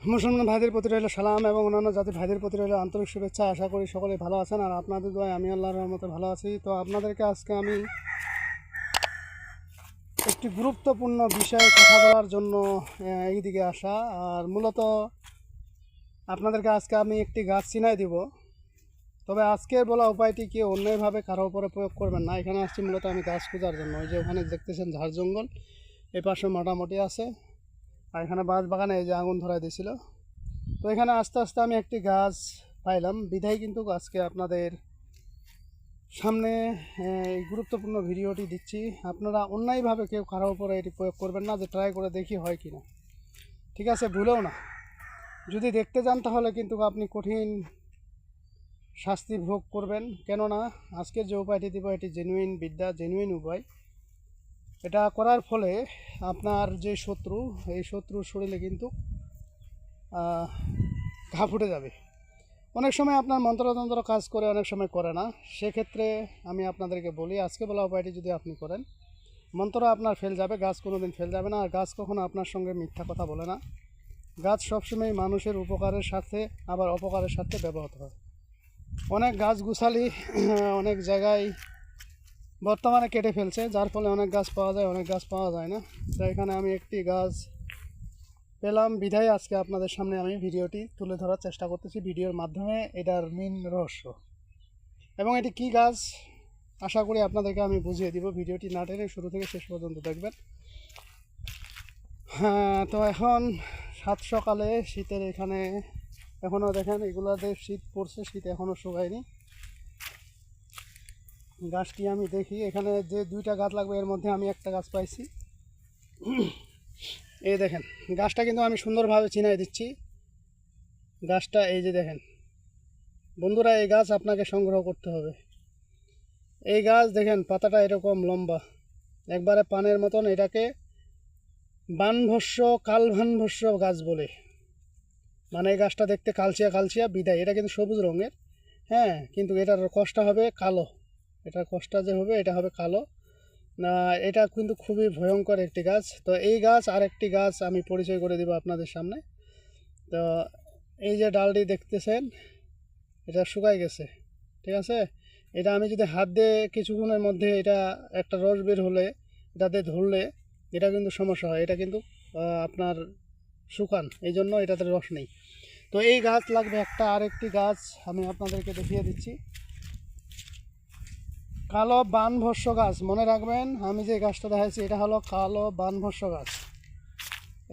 মুসলমান ভাইদের প্রতি রইল সালাম এবং অন্যান্য জাতির ভাইদের প্রতি রইল আন্তরিক শুভেচ্ছা। আশা করি সকলে ভালো আছেন আর আপনাদের দোয়ায় আমি আল্লাহর রহমতে ভালো আছি। তো আপনাদেরকে আজকে আমি একটি গুরুত্বপূর্ণ বিষয়ে কথা বলার জন্য আহ, এই দিকে আসা। আর মূলত আপনাদেরকে আজকে আমি একটি গাছ চিনাই দিব। তবে আজকের বলা উপায়টি কি অন্যভাবে কারও উপরে প্রয়োগ করবেন না। এখানে আসছি মূলত আমি গাছ খোঁজার জন্য। ওই যে ওখানে দেখতেছেন ঝাড় জঙ্গল এই পাশে মোটামুটি আছে। আর এখানে বাঁশ বাগানে এই যে আগুন ধরাই দিয়েছিল। তো এখানে আস্তে আস্তে আমি একটি গাছ পাইলাম। বিধায় কিন্তু আজকে আপনাদের সামনে এই গুরুত্বপূর্ণ ভিডিওটি দিচ্ছি। আপনারা অন্যায়ভাবে কেউ কারও উপরে এটি প্রয়োগ করবেন না, যে ট্রাই করে দেখি হয় কি না। ঠিক আছে, ভুলেও না। যদি দেখতে যান তাহলে কিন্তু আপনি কঠিন শাস্তি ভোগ করবেন। কেননা আজকের যে উপায়টি দিব, এটি জেনুইন বিদ্যা জেনুইন উপায়। এটা করার ফলে আপনার যে শত্রু, এই শত্রুর শরীরে কিন্তু ঘা ফুটে যাবে। অনেক সময় আপনার মন্ত্রতন্ত্র কাজ করে, অনেক সময় করে না। সেক্ষেত্রে আমি আপনাদেরকে বলি, আজকে বলা উপায়টি যদি আপনি করেন, মন্ত্র আপনার ফেল যাবে, গাছ কোনো দিন ফেল যাবে না, আর গাছ কখনো আপনার সঙ্গে মিথ্যা কথা বলে না। গাছ সবসময় মানুষের উপকারের সাথে, আবার অপকারের সাথে ব্যবহৃত হয়। অনেক গাছ গুছালি, অনেক জায়গায় বর্তমানে কেটে ফেলছে, যার ফলে অনেক গাছ পাওয়া যায়, অনেক গাছ পাওয়া যায় না। তো এখানে আমি একটি গাছ পেলাম, বিধায় আজকে আপনাদের সামনে আমি ভিডিওটি তুলে ধরার চেষ্টা করতেছি। ভিডিওর মাধ্যমে এটার মেন রহস্য। এবং এটি কি গাছ, আশা করি আপনাদেরকে আমি বুঝিয়ে দিব। ভিডিওটি না টেনে শুরু থেকে শেষ পর্যন্ত দেখবেন। হ্যাঁ তো এখন সাত সকালে শীতের এখানে এখনও দেখেন এগুলাতে শীত পড়ছে, শীত এখনও শুকায়নি। গাছটি আমি দেখি, এখানে যে দুইটা গাছ লাগবে, এর মধ্যে আমি একটা গাছ পাইছি। এই দেখেন, গাছটা কিন্তু আমি সুন্দরভাবে চিনাই দিচ্ছি। গাছটা, এই যে দেখেন, বন্ধুরা, এই গাছ আপনাকে সংগ্রহ করতে হবে। এই গাছ দেখেন, পাতাটা এরকম লম্বা। একবারে পানের মতন, এটাকে বানভস্য, কালভানভস্য গাছ বলে। মানে এই গাছটা দেখতে কালচিয়া কালচিয়া বিদায়। এটা কিন্তু সবুজ রঙের হ্যাঁ কিন্তু এটার কষ্টটা হবে কালো। এটার কষ্টটা যে হবে, এটা হবে কালো। না, এটা কিন্তু খুবই ভয়ঙ্কর একটি গাছ। তো এই গাছ আর একটি গাছ আমি পরিচয় করে দেবো আপনাদের সামনে। তো এই যে ডালটি দেখতেছেন, এটা শুকাই গেছে, ঠিক আছে? এটা আমি যদি হাত দিয়ে কিছুক্ষণের মধ্যে এটা একটা রস বের হলে, এটাতে ধরলে এটা কিন্তু সমস্যা হয়। এটা কিন্তু আপনার শুকান এই জন্য এটাতে রস নেই। তো এই গাছ লাগবে একটা আরেকটি গাছ আমি আপনাদেরকে দেখিয়ে দিচ্ছি। কালো বানভস্য গাছ, মনে রাখবেন আমি যে গাছটা দেখাচ্ছি এটা হলো কালো বানভস্য গাছ।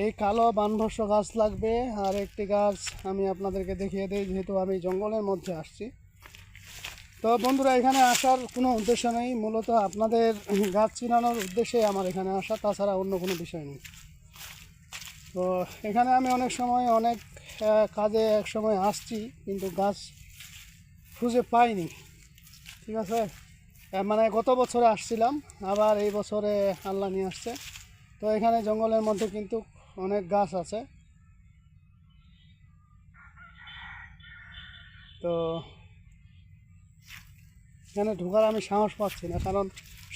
এই কালো বানভস্য গাছ লাগবে আর একটি গাছ আমি আপনাদেরকে দেখিয়ে দিই, যেহেতু আমি জঙ্গলের মধ্যে আসছি। তো বন্ধুরা, এখানে আসার কোনো উদ্দেশ্য নেই, মূলত আপনাদের গাছ চিনানোর উদ্দেশ্যে আমার এখানে আসা, তাছাড়া অন্য কোনো বিষয় নেই। তো এখানে আমি অনেক সময়, অনেক কাজে এক সময় আসছি, কিন্তু গাছ খুঁজে পাইনি। ঠিক আছে? মানে গত বছরে আসছিলাম, আবার এই বছরে আল্লাহ নিয়ে আসছে। তো এখানে জঙ্গলের মধ্যে কিন্তু অনেক গাছ আছে। তো এখানে ঢোকার আমি সাহস পাচ্ছি না, কারণ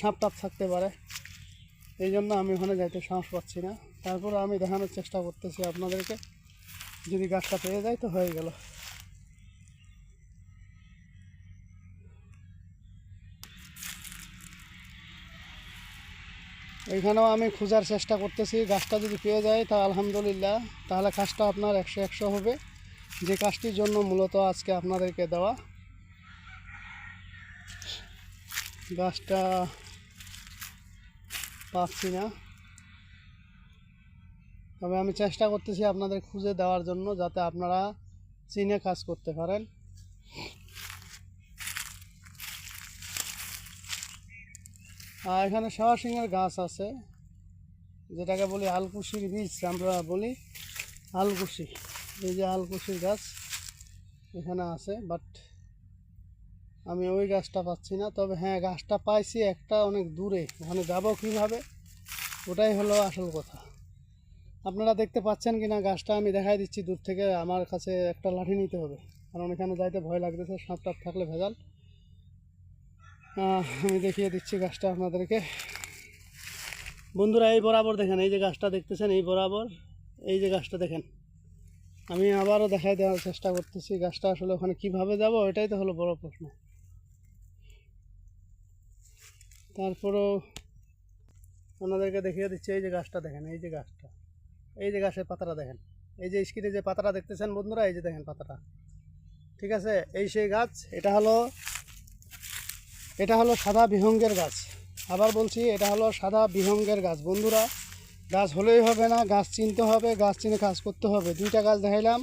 সাপ টাপ থাকতে পারে। এই জন্য আমি ওখানে যাইতে সাহস পাচ্ছি না। তারপর আমি দেখানোর চেষ্টা করতেছি আপনাদেরকে। যদি গাছটা পেয়ে যায় তো হয়ে গেল। এইখানেও আমি খোঁজার চেষ্টা করতেছি, গাছটা যদি পেয়ে যায় তা আলহামদুলিল্লাহ, তাহলে কাজটা আপনার একশো একশো হবে। যে কাজটির জন্য মূলত আজকে আপনাদেরকে দেওয়া। গাছটা পাচ্ছি না। তবে আমি চেষ্টা করতেছি আপনাদের খুঁজে দেওয়ার জন্য যাতে আপনারা চিনে কাজ করতে পারেন। আর এখানে সিংয়ের গাছ আছে, যেটাকে বলি আলকুশির বীজ আমরা বলি আলকুশি। এই যে আলকুশির গাছ এখানে আছে বাট আমি ওই গাছটা পাচ্ছি না। তবে হ্যাঁ গাছটা পাইছি একটা অনেক দূরে। ওখানে যাব কীভাবে, ওটাই হলো আসল কথা। আপনারা দেখতে পাচ্ছেন কি না গাছটা আমি দেখাই দিচ্ছি দূর থেকে। আমার কাছে একটা লাঠি নিতে হবে, কারণ এখানে যাইতে ভয় লাগতেছে টাপ থাকলে ভেজাল। আমি দেখিয়ে দিচ্ছি গাছটা আপনাদেরকে। বন্ধুরা, এই বরাবর দেখেন, এই যে গাছটা দেখতেছেন, এই বরাবর, এই যে গাছটা দেখেন। আমি আবারও দেখাই দেওয়ার চেষ্টা করতেছি গাছটা আসলে ওখানে কীভাবে যাব, এটাই তো হলো বড় প্রশ্ন। তারপরেও ওনাদেরকে দেখিয়ে দিচ্ছি, এই যে গাছটা দেখেন, এই যে গাছটা, এই যে গাছের পাতাটা দেখেন। এই যে স্ক্রিনে যে পাতাটা দেখতেছেন বন্ধুরা, এই যে দেখেন পাতাটা। ঠিক আছে, এই সেই গাছ, এটা হলো এটা হলো সাদা বিহঙ্গের গাছ। আবার বলছি, এটা হলো সাদা বিহঙ্গের গাছ। বন্ধুরা, গাছ হলেই হবে না, গাছ চিনতে হবে, গাছ চিনে কাজ করতে হবে। দুইটা গাছ দেখাইলাম,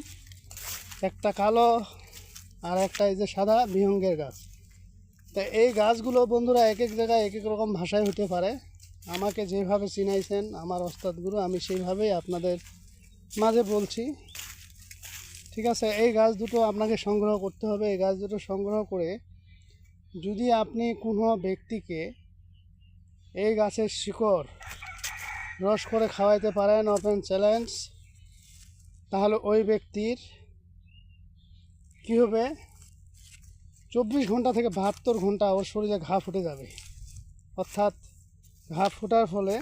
একটা কালো আর একটা এই যে সাদা বিহঙ্গের গাছ। তা এই গাছগুলো বন্ধুরা এক এক জায়গায় এক এক রকম ভাষায় হতে পারে। আমাকে যেভাবে চিনাইছেন আমার ওস্তাদগুলো আমি সেইভাবেই আপনাদের মাঝে বলছি। ঠিক আছে, এই গাছ দুটো আপনাকে সংগ্রহ করতে হবে। এই গাছ দুটো সংগ্রহ করে যদি আপনি কোনো ব্যক্তিকে এই গাছের শিকড় রস করে খাওয়াইতে পারেন ওপেন চ্যালেঞ্জ তাহলে ওই ব্যক্তির কী হবে? চব্বিশ ঘণ্টা থেকে বাহাত্তর ঘণ্টা ওর শরীরে ঘা ফুটে যাবে। অর্থাৎ ঘা ফোটার ফলে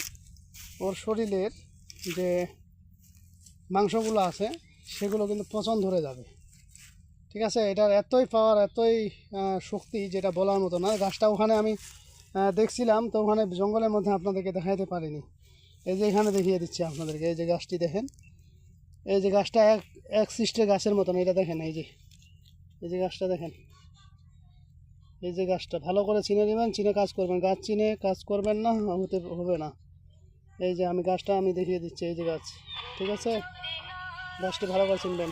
ওর শরীরের যে মাংসগুলো আছে, সেগুলো কিন্তু পচন ধরে যাবে। ঠিক আছে? এটার এতই পাওয়ার এতই শক্তি যেটা বলার মতো না। গাছটা ওখানে আমি দেখছিলাম, তো ওখানে জঙ্গলের মধ্যে আপনাদেরকে দেখাইতে পারিনি। এই যে এখানে দেখিয়ে দিচ্ছি আপনাদেরকে। এই যে গাছটি দেখেন। এই যে গাছটা এক এক সিস্টের গাছের মতন, এটা দেখেন এই যে। এই যে গাছটা দেখেন। এই যে গাছটা, ভালো করে চিনে নেবেন, চিনে কাজ করবেন। গাছ চিনে কাজ করবেন না, হতে হবে না। এই যে আমি গাছটা আমি দেখিয়ে দিচ্ছি, এই যে গাছ। ঠিক আছে? গাছটি ভালো করে চিনবেন।